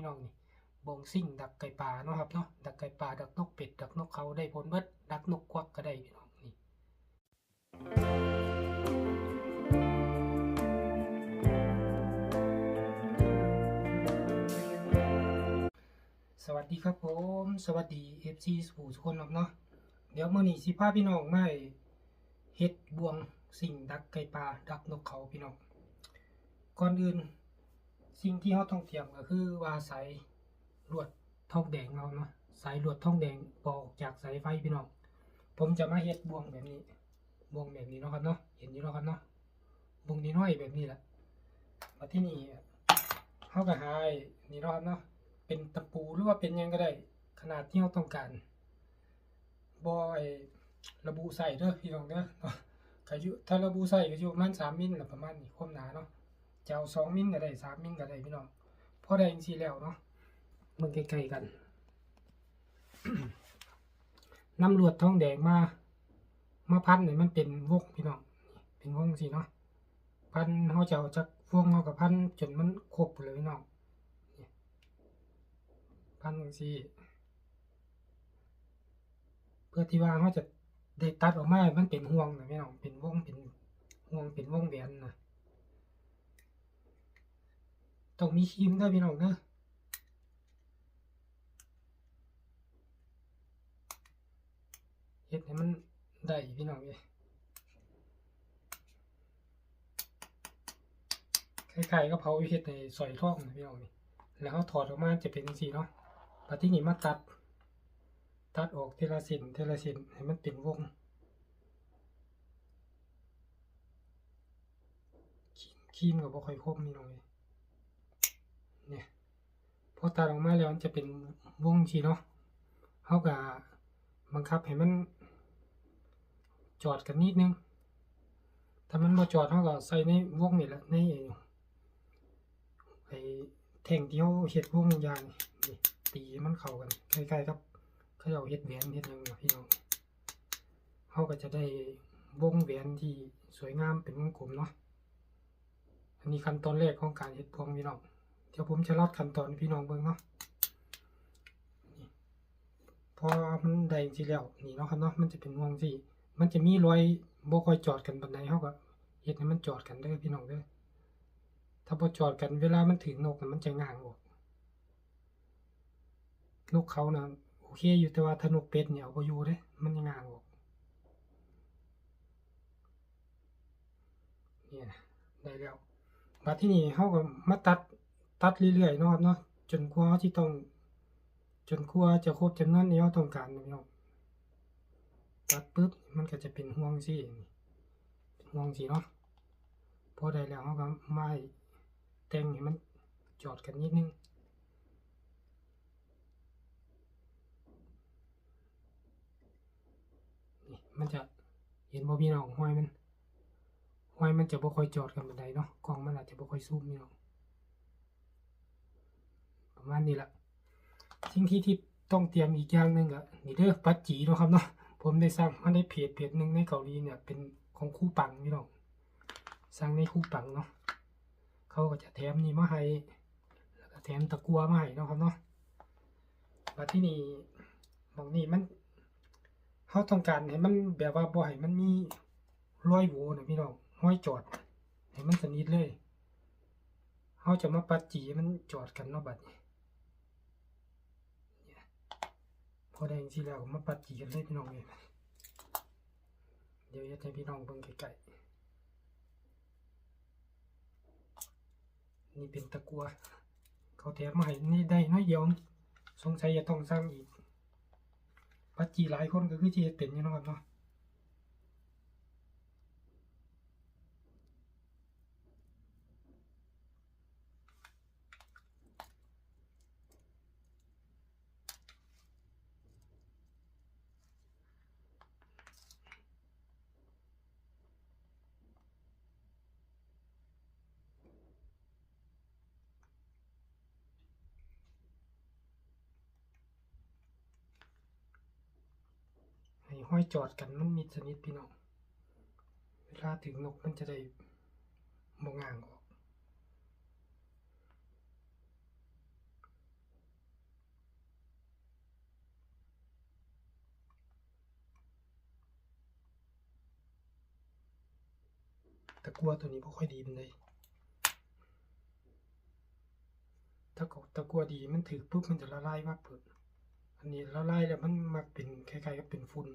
พี่น้องนี่บงซิ่งดักไก่ป่าเนาะครับเนาะดักไก่ป่าดักนกเป็ดดักนกเขาได้ผลเบิดดักนกควักก็ได้พี่น้องนี่สวัสดีครับผม สวัสดี FC สู่ทุกคนครับเนาะเดี๋ยวมื้อนี้สิพาพี่น้องมาเฮ็ดบวงสิ่งดักไก่ป่าดักนกเขาพี่น้องก่อนอื่น สิ่งที่เราต้องเตรียมก็คือว่าสายลวดทองแดงเราเนาะสายลวดทองแดงปอกจากสายไฟพี่น้อง ผมจะมาเฮ็ดบ่วงแบบนี้บ่วงแบบนี้เนาะครับเนาะเห็นอยู่เนาะครับเนาะบ่วงน้อยๆแบบนี้แหละมาที่นี่เฮาก็หาไอ้นี่เนาะครับเนาะเป็นตะปูหรือว่าเป็นยังก็ได้ ขนาดที่เราต้องการบอ้ระบุใส่เด้อพี่น้องเด้อเนาะก็อยู่ถ้าระบุใส่ก็อยู่ประมาณ3มิลประมาณนี้ความหนาเนาะ จะเอาสองมิลก็ได้สามมิลก็ได้พี่น้องพอได้จริงๆแล้วเนาะมันใกล้ๆกันน้ำลวดทองแดงมา มาพันเนี่ยมันเป็นวงพี่น้องเป็นวงสิเนาะพันเขาจะเอาจากวงเขากับพันจนมันครบเลยพี่น้องพันสิเพื่อที่ว่าเขาจะได้ตัดออกมา มันเป็นห่วงนะพี่น้องเป็นวงเป็นห่วงเป็นวงแหวนนะ ต้องมีครีมด้วยพี่น้องเนอะเฮ็ดให้มันได้พี่น้องเลยคล้ายๆก็เผาเฮ็ดในสอยทองนะพี่น้องนี่แล้วเขาถอดออกมาจะเป็นสีเนาะปัจที่นี่มาตัด ตัดออกเทละส้นเทละส้นให้มันเป็นวงครีมกับบ่ค่อยคมพี่น้องเลยเนี่ย พอตัดออกมาแล้วมันจะเป็นวงสีเนาะเขาก็บังคับให้มันจอดกันนิดนึง ถ้ามันบ่จอดเขาก็ใส่ในวงนี่แหละในไอ้แท่งที่เขาเฮ็ดวงยางนี่ตีมันเข้ากันคล้ๆครับเขาเอาเฮ็ดแหวนเฮ็ดยังพี่น้องเขาก็จะได้วงแหวนที่สวยงามเป็นวงกลมเนาะอันนี้ขั้นตอนแรกของการเฮ็ดพวงพี่น้อง เดี๋ยวผมจะรัดขั้นตอนพี่น้องเบิ่งเนาะพอมันได้จริงแล้วนี่เนาะครับเนาะมันจะเป็นวงสิมันจะมีรอยบ่ค่อยจอดกันปานใดเฮาก็เฮ็ดให้มันจอดกันเด้อพี่น้องเด้อถ้าบ่จอดกันเวลามันถึงนกมันจะง้างออกนกเขานะโอเคอยู่แต่ว่าถ้านกเป็ดเนี่ยเอาบ่อยู่เด้มันจะง้างออกเนี่ยได้แล้วบัดที่นี่เฮาก็มาตัด ตัดเรื่อยๆเนาะครับเนาะจนกว่าที่ต้อง จนกว่าจะครบจำนวนที่เราต้องการนะพี่น้องตัดปุ๊บมันก็จะเป็นห่วงสิห่วงสิเนาะพอได้แล้วเราก็ไม้แต่งให้มันจอดกันนิดนึงนี่มันจะเห็นบ่พี่น้องห้อยมันห้อยมันจะบ่ค่อยจอดกันบันไดเนาะกล้องมันอาจจะบ่ค่อยซูมพี่น้อง ประมาณนี้แหละสิ่งที่ที่ต้องเตรียมอีกอย่างหนึ่งอะนี่เด้อปัจจีเนาะครับเนาะผมได้สั่งมาในเพจเพจหนึ่งในเกาหลีเนี่ยเป็นของคู่ปังพี่น้องสั่งในคู่ปังเนาะเขาก็จะแถมนี่มาให้แล้วก็แถมตะกัวมาให้เนาะครับเนาะมาที่นี่บางนี่มันเขาต้องการให้มันแบบว่าบ่ให้มันมีร้อยโวนะพี่น้องห้อยจอดให้มันสนิทเลยเขาจะมาปัดจีมันจอดกันเนาะบัดนี้เนี่ยพ อได้จริงๆแล้วมาปัดจีกันเลยพี่น้องเลยเดี๋ยวจะให้พี่น้องเบิ่งไกลๆนี่เป็นตะกัว เขาแถมมาให้นี่ได้น้อยเดียว สงสัยจะต้องสร้างอีกปัดจีหลายคนก็คือจีเป็นอยู่นาะครับเนาะ ห้อยจอดกันนุ่มมิดสนิทพี่น้อง เวลาถึงนกมันจะได้มองอ่างออก ตะกั่วตัวนี้ไม่ค่อยดีมันเลยถ้ากิตะกั่วดีมันถือปุ๊บมันจะละลายว่าเปิดอันนี้ละลายแล้วมันมาเป็นคล้ายๆกับเป็นฝุ่น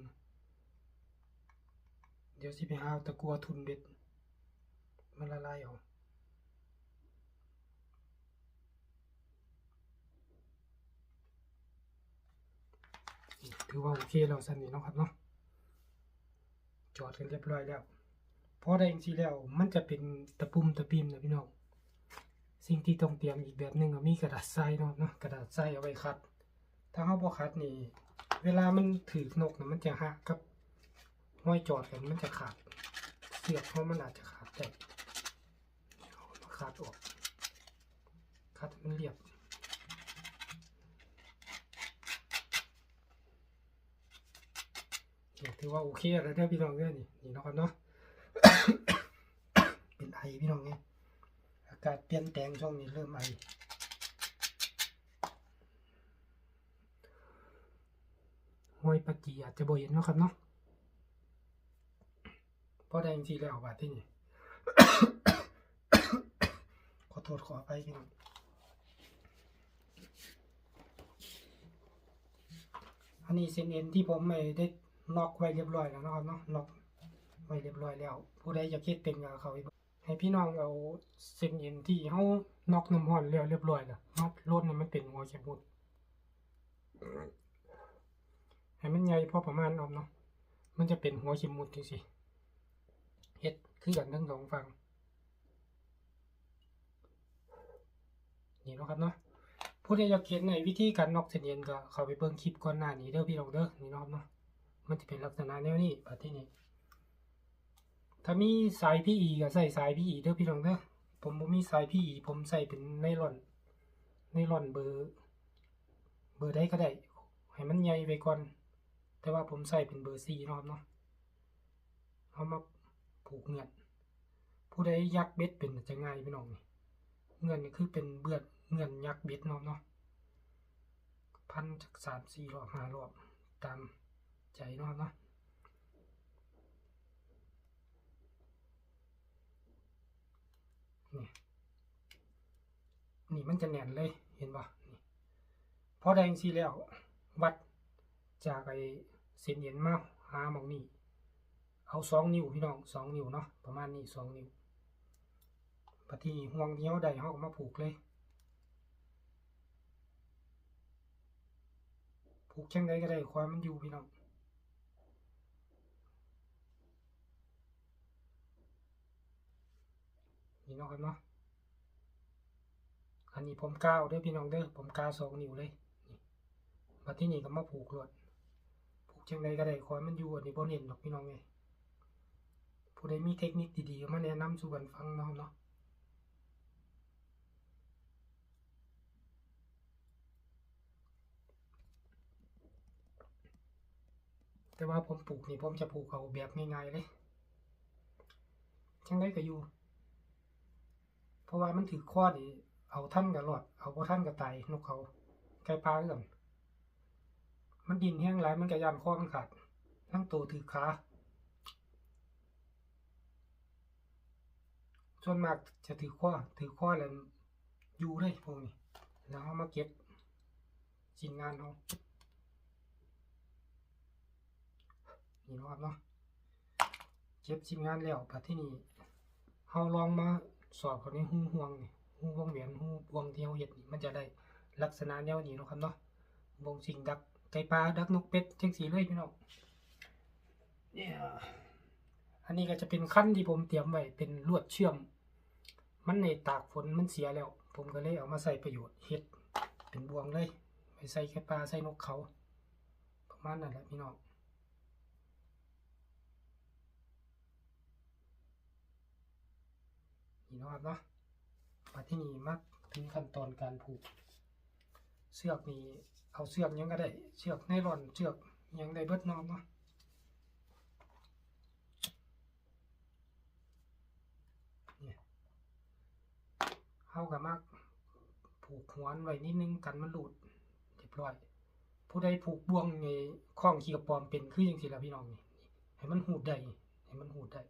เดี๋ยวสิไปหาตะกัวทุนเบ็ดมันละลายเอานี่ถือว่าโอเคแล้วสันนี่เนาะครับเนาะจอดกันเรียบร้อยแล้วพอได้จริงๆแล้วมันจะเป็นตะปุ่มตะปิมนะพี่น้องสิ่งที่ต้องเตรียมอีกแบบหนึ่งก็มีกระดาษทรายเนาะเนาะกระดาษทรายเอาไว้คัด ถ้าเขาบ่คัดนี่ เวลามันถือนกนะมันจะหักกับ ห้อยจอดกันมันจะขาด เสียบเพราะมันอาจจะขาดแต่มาขาดออกขาดมันเรียบถือว่าโอเคแล้วเด้อพี่น้องเด้อนี่นี่เนาะครับเนาะเป็นไอพี่น้องเนี่ยอากาศเปลี่ยนแปลงช่วงนี้เริ่มไอห้อยปะจีอาจจะบ่เห็นนะครับเนาะ เพราะได้จริงๆแล้วบาดที่นี่ขอโทษขออภัยพี่น้องอันนี้เส้นเอ็นที่ผมไม่ได้ล็อกไว้เรียบร้อยแล้วนะครับเนาะล็อกไว้เรียบร้อยแล้ว ผู้ใดอยากเฮ็ดเป็นก็เขาให้พี่น้องเอาเส้นเอ็นที่เฮาน็อกน้ำร้อนแล้วเรียบร้อยแล้วมาลดให้มันเป็นหัวเข็มหมุดให้มันใหญ่พอประมาณเอาเนาะมันจะเป็นหัวเข็มหมุดจังซี่ เฮ็ดคือกันทั้งสองฝั่งนี่เนาะครับเนาะผู้ใดอยากเห็นในวิธีการนอกเส้นเอ็นก็เข้าไปเบิ่งคลิปก่อนหน้านี้เด้อพี่น้องเด้อนี่เนาะครับเนาะมันจะเป็นลักษณะแนวนี้บัดทีนี้ถ้ามีสาย PE ก็ใส่สาย PE เด้อพี่น้องเด้อผมบ่มีสาย PE ผมใส่เป็นไนลอนไนลอนเบอร์เบอร์ใดก็ได้ให้มันใหญ่ไว้ก่อน แต่ว่าผมใส่เป็นเบอร์4เนาะครับเนาะเอามา ผูกเงื่อน ผู้ใดยักเบ็ดเป็นจะง่ายพี่น้องนี่เงินนี่คือเป็นเบือดเงินยักเบ็ดเนาะเนาะพันจากสามสี่รอบห้ารอบตามใจเนาะเนาะนี่นี่มันจะแน่นเลยเห็นปะนี่พอได้จังซี่แล้ววัดจากไอ้เส้นเอ็นมาหาหมองนี่ เอาสองนิ้วพี่น้องสองนิ้วเนาะประมาณนี้สองนิ้วปฏิห่วงเดียวใดเขาก็มาผูกเลย ผูกจังใดก็ได้ความมันอยู่พี่น้องนี่เนาะครับเนาะอันนี้ผมก้าวเด้อพี่น้องเด้อผมก้าวสองนิ้วเลยมาที่นี่ก็มาผูกรวดผูกจังใดก็ได้ความมันอยู่อันนี้บ่เน้นหรอกพี่น้องไง ผู้ใดมีเทคนิคดีๆมาแนะนำสู่กันฟังเนาะเนาะแต่ว่าผมปลูกนี่ผมจะปลูกเอาแบบง่ายๆเลยจังได้ก็อยู่ เพราะว่ามันถือข้อนี่เอาท่านกับหลอด เอาพอท่านกับไตนกเขาไก่ปลาเรื่องมันดินแห้งไรมันกระยานข้อมันขาดทั้งตัวถือขา ส่วนมากจะถือข้อถือข้อแล้วอยู่เลยพวกนี้แล้วเอามาเก็บชิ้นงานเอานี่เนาะครับเนาะเก็บชิ้นงานแล้วปัดที่นี่เฮาลองมาสอบเขาในหูห่วงนี่หูวงแหวนหูบวงที่เฮาเฮ็ดนี่มันจะได้ลักษณะแนวนี้เนาะครับเนาะวงสิงดักไก่ปลาดักนกเป็ดจังสีเลยพี่น้องเนี่ยอันนี้ก็จะเป็นขั้นที่ผมเตรียมไว้เป็นลวดเชื่อม มันในตากฝนมันเสียแล้ว ผมก็เลยเอามาใส่ประโยชน์เฮ็ดเป็นบวงเลยไปใส่ไก่ปลาใส่นกเขา ประมาณนั้นแหละพี่น้องนี่นะครับเนาะมาที่นี่มาถึงขั้นตอนการผูก เสือกนี่เอาเสือกยังก็ได้เชือกไนลอนเชือกยังได้เบิดนอมเนาะเนี่ย เอากับมากผูกหวนไว้นิดนึงกันมันหลุดเรียบร้อย ผู้ใดผูกบ่วงในข้องขี้กระปอมเป็นคือยังสิละพี่น้องนี่ให้มันหูดได้ให้มันหูดได้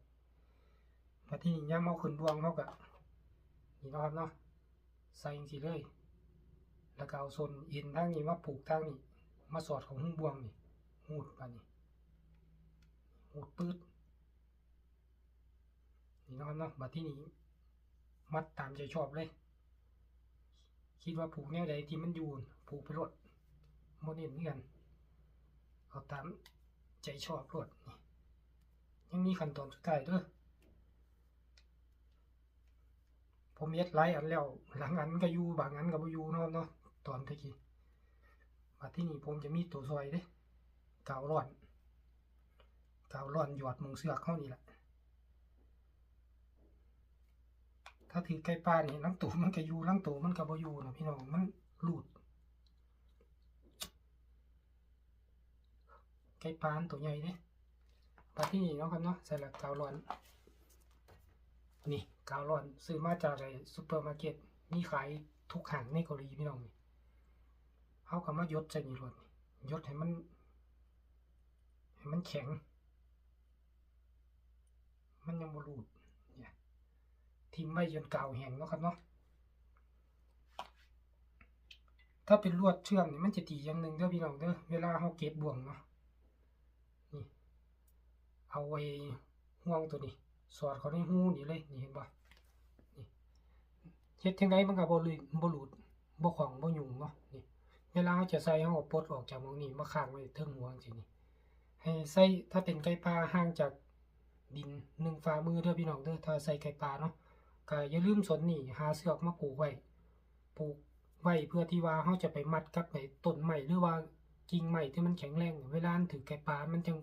มาที่นี่ย่ำเอาขึ้นบ่วงเขากะนี่นะครับเนาะใส่จังซี่เลย แล้วก็เอาส่วนเอ็นทางนี้มาผูกทางนี้มาสอดของหุ้มบ่วงนี่หูดไปนนี้หูดปืดนี่นะครับเนาะมาที่นี่ มัดตามใจชอบเลย คิดว่าผูกแนวใดที่มันยู่ผูกไปรถโมเดลเหมือนกันเอาตามใจชอบรถนี่ยังมีขั้นตอนสุดท้ายด้วยผมเย็ดไลายอันแล้ว หลังอันก็ยูบางอันก็บ่ยูเนาะเนาะตอนตะกี้มาที่นี่ผมจะมีตัวซอยเด้กาวร้อนกาวร้อนหยอดมุงเสือกเข้านี่แหละ ถ้าถือไก่ปลานี่ลังตูมันก็อยู่ลังตูมันก็บ่อยู่นะพี่น้องมันหลุดไก่ปานตัวใหญ่เด้มาที่นี่เนาะครับเนาะใส่หละกาวร้อน นี่กาวร้อนซื้อมาจากไอ้ซูเปอร์มาร์เก็ตมีขายทุกห้างในเกาหลีพี่น้องนี่เขาก็มายดใส่นี่รถนี่ยดให้มันให้มันแข็ง มันยังบ่รูด ทิมไว้จนเก่าแห้งเนาะครับเนาะถ้าเป็นลวดเชื่อมนี่มันจะดีอย่างหนึ่งเด้อพี่น้องเด้อเวลาเขาเก็บบ่วงเนาะนี่เอาไว้ห่วงตัวนี้ สอดเขาในหูนี่เลยนี่เห็นป่ะนี่เฮ็ดจังไดมันก็บ่ลุยบ่หลุดบ่ของบ่ยุ่งเนาะนี่เวลาเราจะใส่เราก็ปลดออกจากมองนี้มาค้างไว้เทิงหัวจังซี่นี่ให้ใส่ถ้าเป็นไก่ปลาห่างจากดินหนึ่งฝ่ามือเด้อพี่น้องเด้อถ้าใส่ไก่ปลาเนาะ ก็อย่าลืมสนนี่หาเสือกมาผูกไว้ผูกไว้เพื่อที่ว่าเราจะไปมัดกับไอ้ต้นไม้หรือว่ากิ่งไม้ที่มันแข็งแรงเวลาถือไก่ปลามันจัง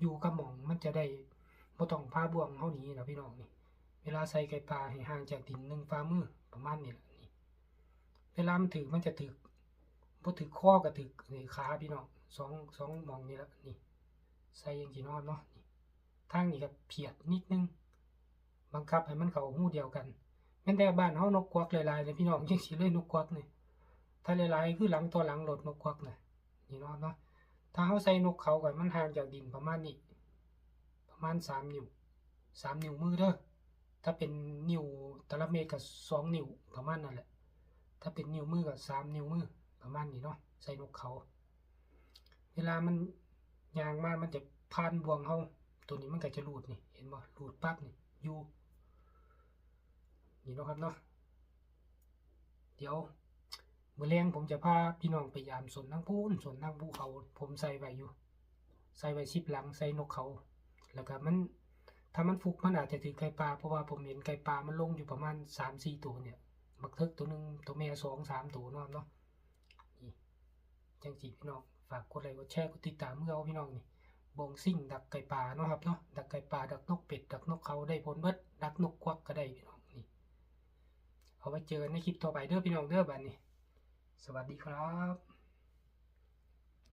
อยู่กับหม่องมันจะได้บ่ต้องพาบ่วงเฮานี้นะพี่น้องนี่เวลาใส่ไก่ปลาให้ห่างจากดินหนึ่งฝ่ามือประมาณนี้แหละนี่เวลามันถือมันจะถือบ่ถือข้อกับถือนี่ขาพี่น้องสองสองหมองนี่ละนี่ใส่ย่างที่นอนเนาะนี่ทางนี้ก็เพียดนิดนึง บังคับให้มันเข้าหูเดียวกันแม้แต่บ้านเฮานกกวักหลายๆเลยพี่น้องยังสิเลยนกกวักนี่ถ้าหลายๆคือหลังตัวหลังรถนกกวักน่ะนี่เนาะเนาะถ้าเฮาใส่นกเขาก็มันห่างจากดินประมาณนี้ประมาณสามนิ้วสามนิ้วมือเด้อถ้าเป็นนิ้วตะละเมตรกับสองนิ้วประมาณนั่นแหละถ้าเป็นนิ้วมือกับสามนิ้วมือประมาณนี้เนาะใส่นกเขาเวลามันยางมามันจะผ่านบ่วงเฮาตัวนี้มันก็จะรูดนี่เห็นบ่รูดปั๊บนี่อยู่ นี่นะครับเนาะเดี๋ยวมื้อแรงผมจะพาพี่น้องไปยามสวนนางพูนสวนนางภูเขา ผมใส่ไว้อยู่ ใส่ไว้ชิบหลังใส่นกเขา แล้วก็มันถ้ามันฟุกมันอาจจะถือไก่ปลาเพราะว่าผมเห็นไก่ปลามันลงอยู่ประมาณสามสี่ตัวเนี่ยบักเทิกตัวหนึ่งตัวแม่สองสามตัวนาะเนาะนี่จังจีพี่น้องฝากกดไลค์กดแชร์กดติดตามเมื่อเอาพี่น้องนี่บงซิ่งดักไก่ปลาเนาะครับเนาะดักไก่ปลาดักนกเป็ดดักนกเขาได้ผลเบิดดักนกควักก็ได้พี่น้อง เอาไว้เจอในคลิปต่อไปเด้อพี่น้องเด้อบัดนี้ สวัสดีครับ